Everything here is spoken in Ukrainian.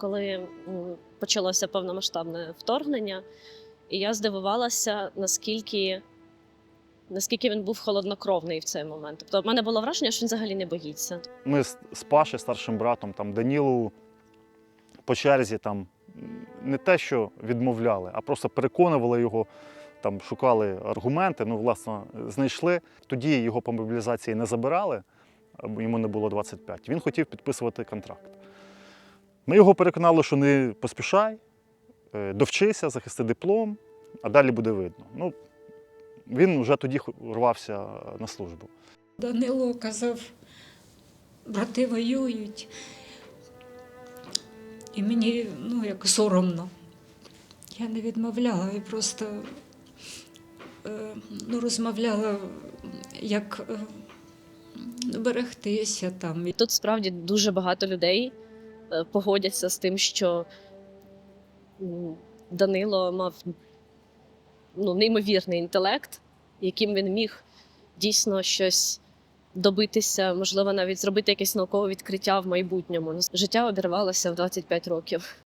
коли почалося повномасштабне вторгнення, і я здивувалася, наскільки, наскільки він був холоднокровний в цей момент. Тобто, в мене було враження, що він взагалі не боїться. Ми з, Паші, старшим братом, там, Данілу по черзі там, не те, що відмовляли, а просто переконували його, там, шукали аргументи, ну, власне, знайшли. Тоді його по мобілізації не забирали, йому не було 25. Він хотів підписувати контракт. Ми його переконали, що не поспішай, е, довчися, захисти диплом, а далі буде видно. Ну, він вже тоді рвався на службу. Данило казав, брати воюють. І мені ну, як соромно. Я не відмовляла і просто е, ну, розмовляла, як ну, берегтися там. Тут справді дуже багато людей погодяться з тим, що Данило мав ну, неймовірний інтелект, яким він міг дійсно щось добитися, можливо, навіть зробити якесь наукове відкриття в майбутньому. Життя обірвалося в 25 років.